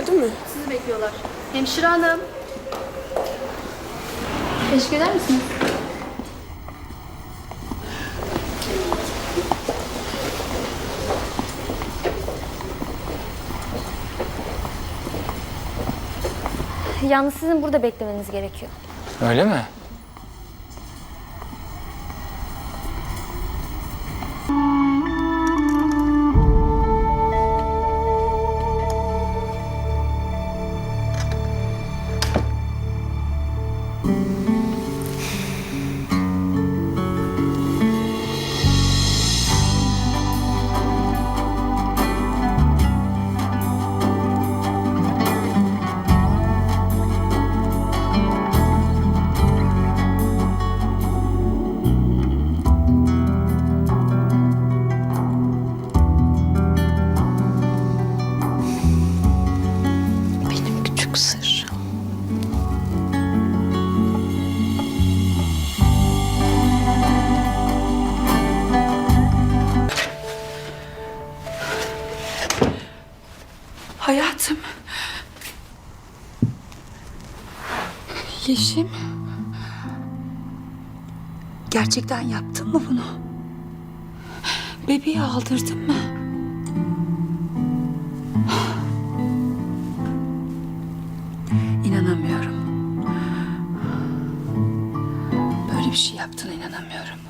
Geldi mi? Sizi bekliyorlar. Hemşire hanım. Teşekkür eder misiniz? Yalnız sizin burada beklemeniz gerekiyor. Öyle mi? Yeşim. Gerçekten yaptın mı bunu? Bebeği aldırdın mı? İnanamıyorum. Böyle bir şey yaptığına inanamıyorum.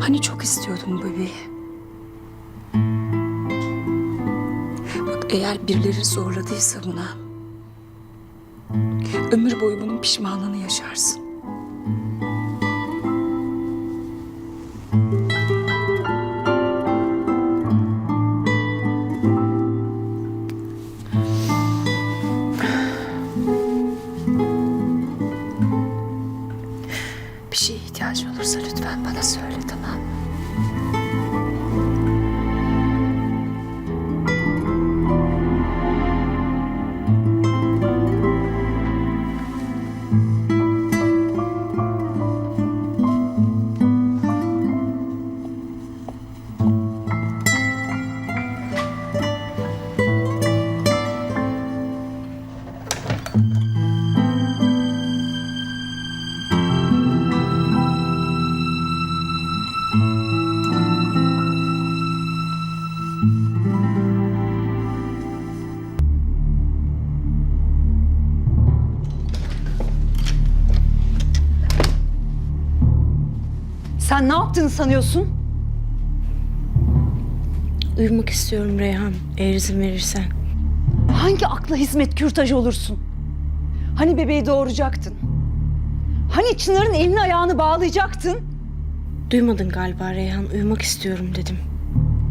Hani çok istiyordum bebeği. Bak eğer birileri zorladıysa buna... ...ömür boyu bunun pişmanlığını yaşarsın. Yaptığını sanıyorsun? Uyumak istiyorum Reyhan. Eğer izin verirsen. Hangi akla hizmet kürtajı olursun? Hani bebeği doğuracaktın? Hani Çınar'ın elini ayağını bağlayacaktın? Duymadın galiba Reyhan. Uyumak istiyorum dedim.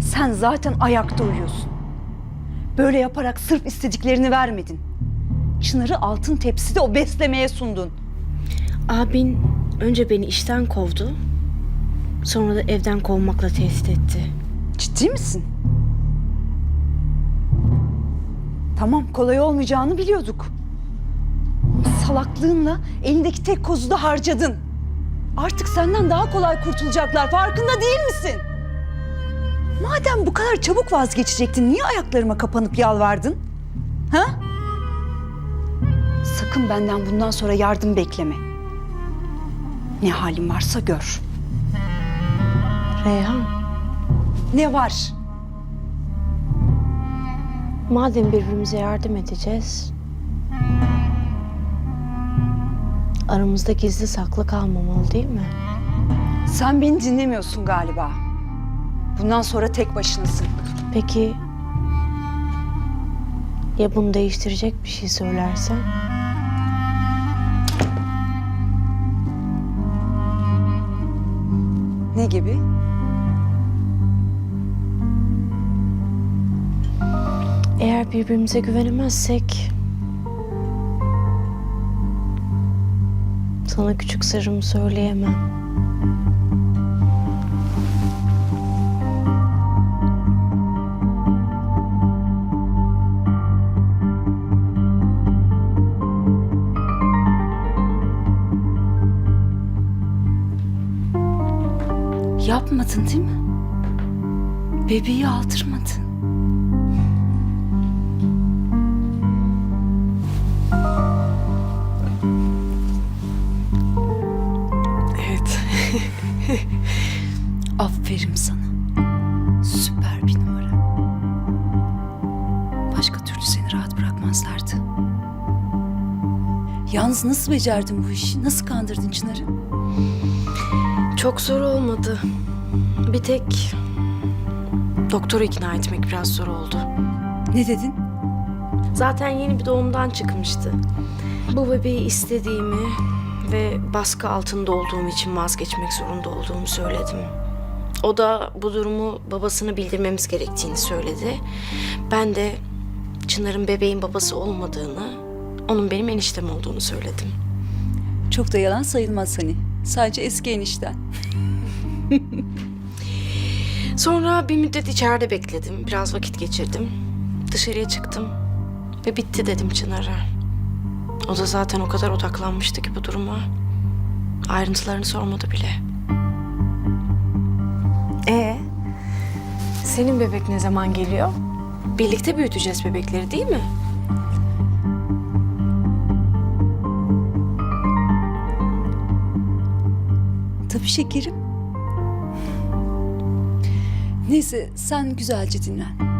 Sen zaten ayakta uyuyorsun. Böyle yaparak sırf istediklerini vermedin. Çınar'ı altın tepside o beslemeye sundun. Abin önce beni işten kovdu. Sonra da evden kovmakla tehdit etti. Ciddi misin? Tamam kolay olmayacağını biliyorduk. Salaklığınla elindeki tek kozu da harcadın. Artık senden daha kolay kurtulacaklar. Farkında değil misin? Madem bu kadar çabuk vazgeçecektin, niye ayaklarıma kapanıp yalvardın? Ha? Sakın benden bundan sonra yardım bekleme. Ne halin varsa gör. Reyhan, Ne var? madem birbirimize yardım edeceğiz... Aramızda gizli saklı kalmamalı değil mi? Sen beni dinlemiyorsun galiba. Bundan sonra tek başınasın. Peki... Ya bunu değiştirecek bir şey söylersen? Ne gibi? Eğer birbirimize güvenemezsek... Sana küçük sırrımı söyleyemem. Yapmadın değil mi? Bebeği aldırmadın. Aferin sana. Süper bir numara. Başka türlü seni rahat bırakmazlardı. Yalnız nasıl becerdin bu işi? Nasıl kandırdın Çınar'ı? Çok zor olmadı. Bir tek doktoru ikna etmek biraz zor oldu. Ne dedin? Zaten yeni bir doğumdan çıkmıştı. Bu bebeği istediğimi ve baskı altında olduğum için vazgeçmek zorunda olduğumu söyledim. O da bu durumu babasına bildirmemiz gerektiğini söyledi. Ben de Çınar'ın bebeğin babası olmadığını, onun benim eniştem olduğunu söyledim. Çok da yalan sayılmaz hani. Sadece eski enişten. Sonra bir müddet içeride bekledim. Biraz vakit geçirdim. Dışarıya çıktım ve bitti dedim Çınar'a. O da zaten o kadar odaklanmıştı ki bu duruma. Ayrıntılarını sormadı bile. Ee, senin bebek ne zaman geliyor? Birlikte büyüteceğiz bebekleri değil mi? Tabii şekerim. Neyse sen güzelce dinlen.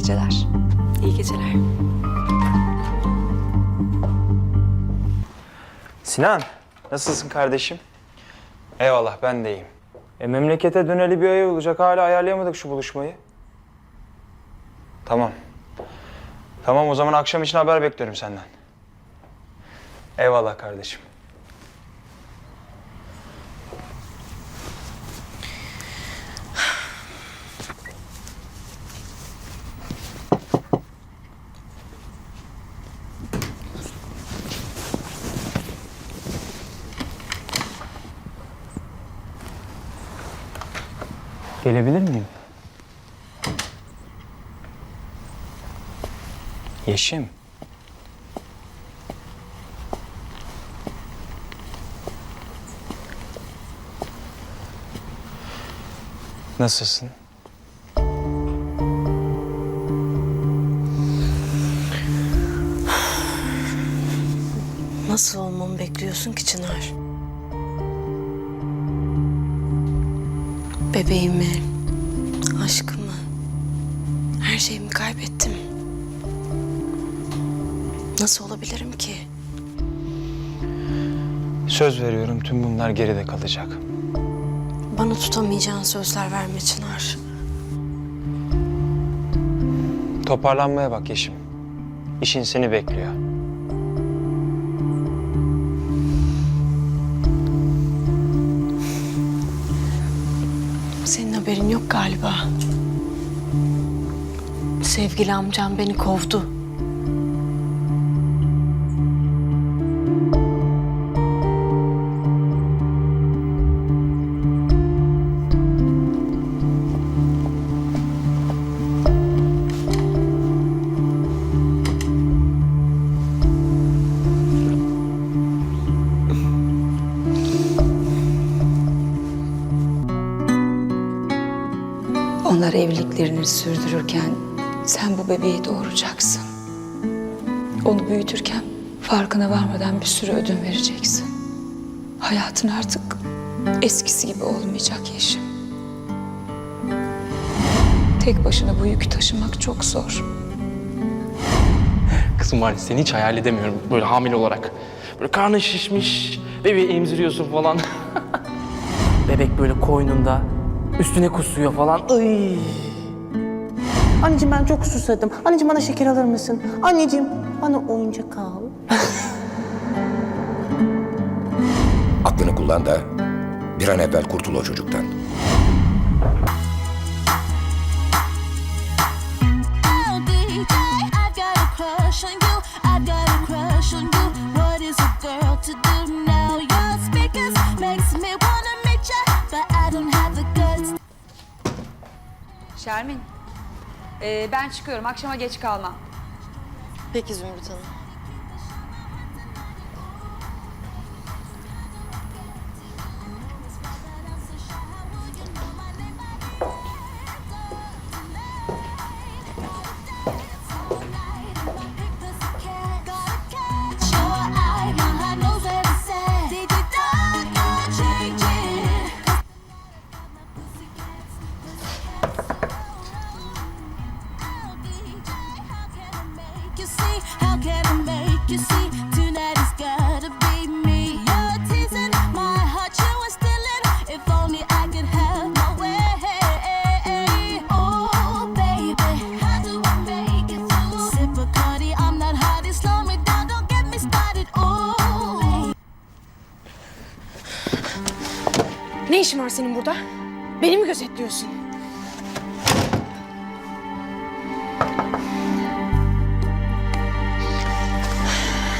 Geceler. İyi geceler. Sinan, nasılsın kardeşim? Eyvallah, ben de iyiyim. E memlekete döneli bir ay olacak, hala ayarlayamadık şu buluşmayı. Tamam. Tamam, o zaman akşam için haber bekliyorum senden. Eyvallah kardeşim. Gelebilir miyim? Yeşim. Nasılsın? Nasıl olmamı bekliyorsun ki Çınar? Bebeğimi, aşkımı, her şeyimi kaybettim. Nasıl olabilirim ki? Söz veriyorum tüm bunlar geride kalacak. Bana tutamayacağın sözler verme Çınar. Toparlanmaya bak Yeşim. İşin seni bekliyor. Haberin yok galiba. Sevgili amcam beni kovdu. Evliliklerini sürdürürken sen bu bebeği doğuracaksın. Onu büyütürken farkına varmadan bir sürü ödün vereceksin. Hayatın artık eskisi gibi olmayacak Yeşim. Tek başına bu yükü taşımak çok zor. Kızım var seni hiç hayal edemiyorum böyle hamile olarak. Böyle karnın şişmiş, bebeği emziriyorsun falan. Bebek böyle koynunda, üstüne kusuyor falan. Iy. Anneciğim ben çok susadım. Anneciğim bana şeker alır mısın? Anneciğim bana oyuncak al. Aklını kullan da bir an evvel kurtul o çocuktan. Şermin, ee, ben çıkıyorum. Akşama geç kalma. Peki Zümrüt Hanım. Var senin burada? Beni mi gözetliyorsun?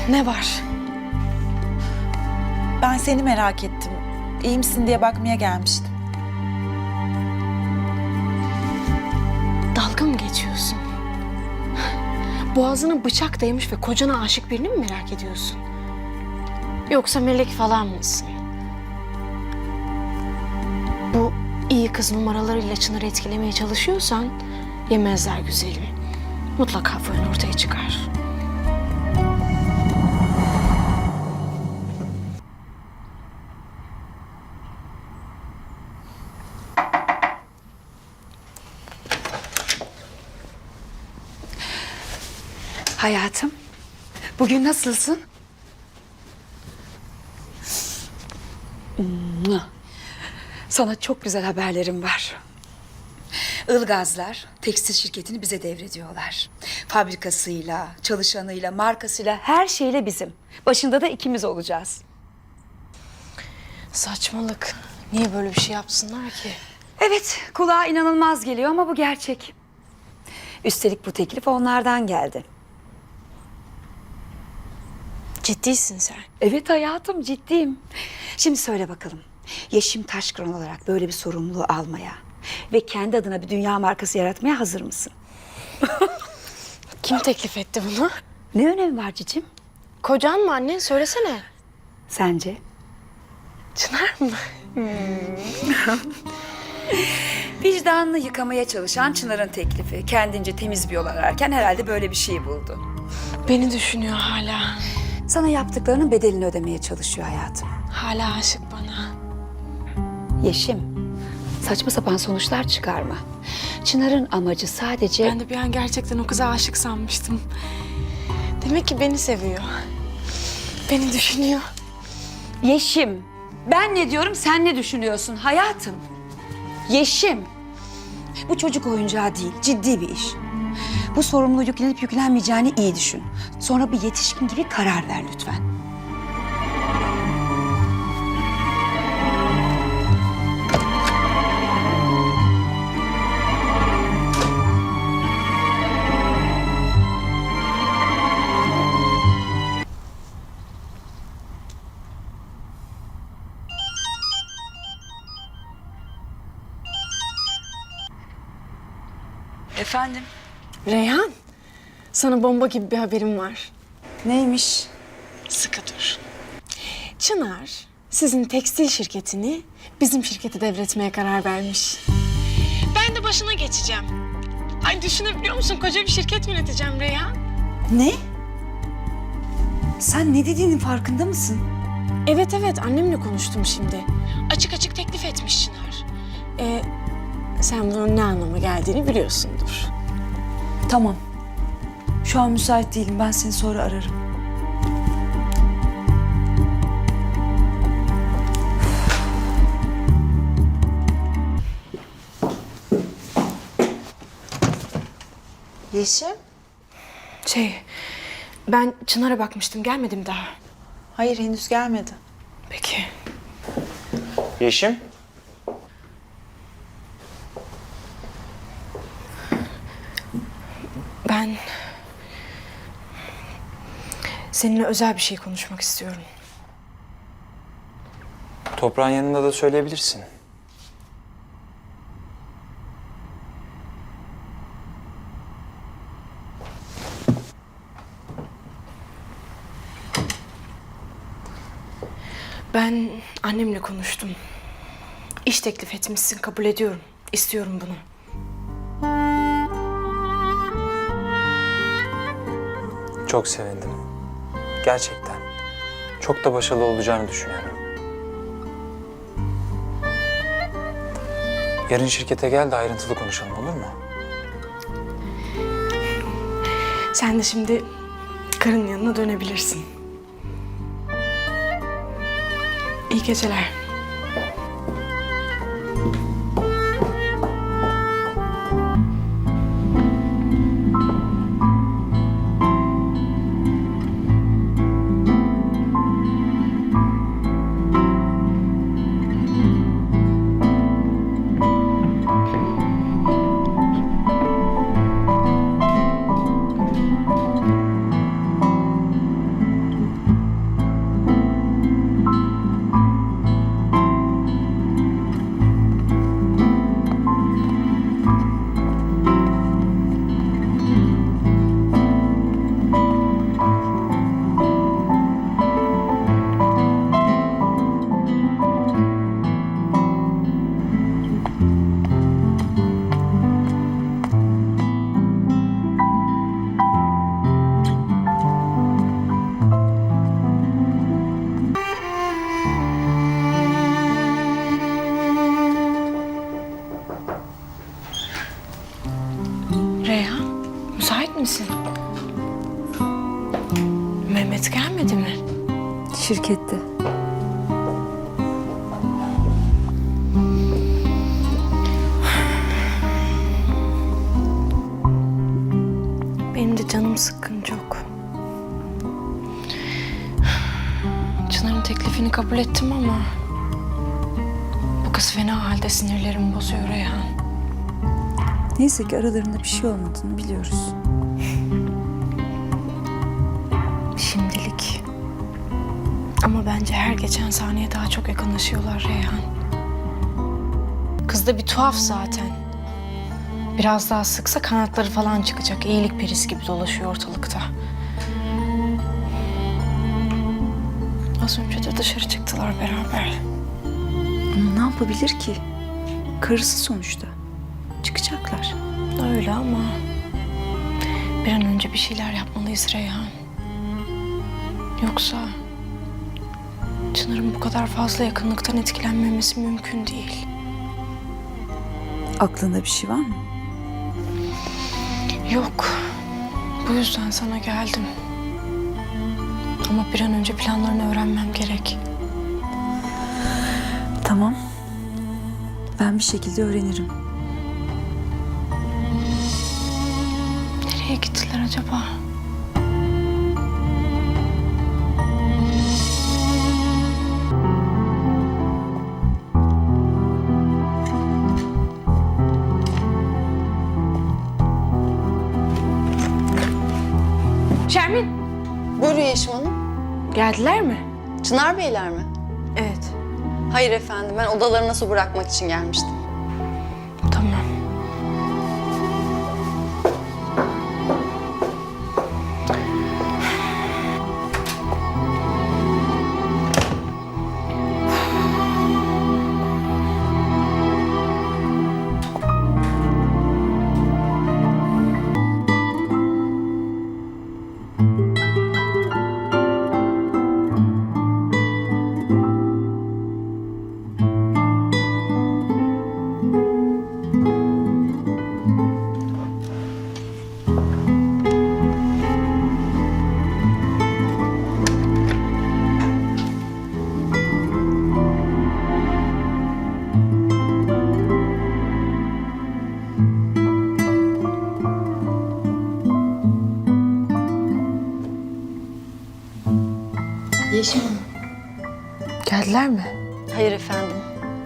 Ne var? Ben seni merak ettim. İyi misin diye bakmaya gelmiştim. Dalga mı geçiyorsun? Boğazına bıçak değmiş ve kocana aşık birini mi merak ediyorsun? Yoksa melek falan mısın? İyi kız numaralarıyla Çınar'ı etkilemeye çalışıyorsan yemezler güzelim. Mutlaka fırın ortaya çıkar. Hayatım, bugün nasılsın? Sana çok güzel haberlerim var. Ilgazlar tekstil şirketini bize devrediyorlar. Fabrikasıyla, çalışanıyla, markasıyla, her şeyle bizim. Başında da ikimiz olacağız. Saçmalık. Niye böyle bir şey yapsınlar ki? Evet, kulağa inanılmaz geliyor ama bu gerçek. Üstelik bu teklif onlardan geldi. Ciddisin sen. Evet hayatım ciddiyim. Şimdi söyle bakalım. Yeşim Taşkıran olarak böyle bir sorumluluğu almaya ve kendi adına bir dünya markası yaratmaya hazır mısın? Kim teklif etti bunu? Ne önemi var cicim? Kocan mı annen? Söylesene. Sence? Çınar mı? Vicdanını yıkamaya çalışan Çınar'ın teklifi. Kendince temiz bir yol ararken herhalde böyle bir şey buldu. Beni düşünüyor hala. Sana yaptıklarının bedelini ödemeye çalışıyor hayatım. Hala aşık bana. Yeşim, saçma sapan sonuçlar çıkarma. Çınar'ın amacı sadece... Ben de bir an gerçekten o kıza aşık sanmıştım. Demek ki beni seviyor. Beni düşünüyor. Yeşim, ben ne diyorum sen ne düşünüyorsun hayatım? Yeşim, bu çocuk oyuncağı değil, ciddi bir iş. Bu sorumluluğu yüklenip yüklenmeyeceğini iyi düşün. Sonra bir yetişkin gibi karar ver lütfen. Efendim? Reyhan, sana bomba gibi bir haberim var. Neymiş? Sıkı dur. Çınar, sizin tekstil şirketini bizim şirkete devretmeye karar vermiş. Ben de başına geçeceğim. Ay düşünebiliyor musun? Koca bir şirket yöneteceğim Reyhan. Ne? Sen ne dediğinin farkında mısın? Evet evet annemle konuştum şimdi. Açık açık teklif etmiş Çınar. Ee, sen bunun ne anlama geldiğini biliyorsundur. Tamam. Şu an müsait değilim. Ben seni sonra ararım. Yeşim? Şey, ben Çınar'a bakmıştım. Gelmedim daha. Hayır henüz gelmedi. Peki. Yeşim? Ben seninle özel bir şey konuşmak istiyorum. Toprağın yanında da söyleyebilirsin. Ben annemle konuştum. İş teklif etmişsin, kabul ediyorum. İstiyorum bunu. Çok sevindim. Gerçekten. Çok da başarılı olacağını düşünüyorum. Yarın şirkete gel de ayrıntılı konuşalım olur mu? Sen de şimdi karın yanına dönebilirsin. İyi geceler. Canım sıkkın çok. Çınar'ın teklifini kabul ettim ama... Bu kız fena halde sinirlerimi bozuyor Reyhan. Neyse ki aralarında bir şey olmadığını biliyoruz. Şimdilik. Ama bence her geçen saniye daha çok yakınlaşıyorlar Reyhan. Kız da bir tuhaf zaten. Biraz daha sıksa kanatları falan çıkacak. İyilik perisi gibi dolaşıyor ortalıkta. Az önce de dışarı çıktılar beraber. Ama ne yapabilir ki? Karısı sonuçta. Çıkacaklar. Öyle ama bir an önce bir şeyler yapmalıyız Reyhan. Yoksa Çınar'ın bu kadar fazla yakınlıktan etkilenmemesi mümkün değil. Aklında bir şey var mı? Yok. Bu yüzden sana geldim. Ama bir an önce planlarını öğrenmem gerek. Tamam. Ben bir şekilde öğrenirim. Nereye gittiler acaba? Yeşim Hanım. geldiler mi? Çınar Beyler mi? Evet, Hayır efendim ben odalarına su bırakmak için gelmiştim. Yeşim Hanım. Geldiler mi? Hayır efendim.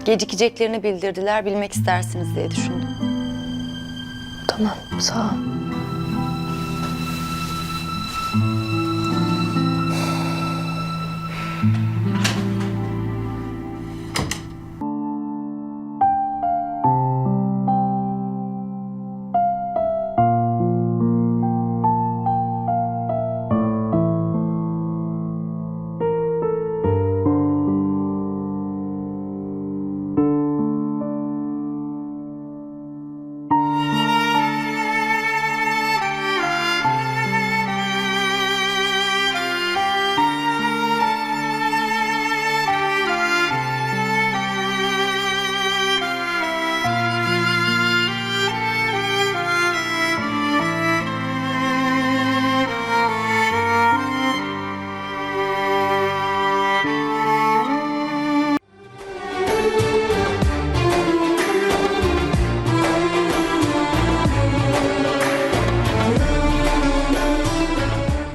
Gecikeceklerini bildirdiler bilmek istersiniz diye düşündüm. Tamam, sağ ol.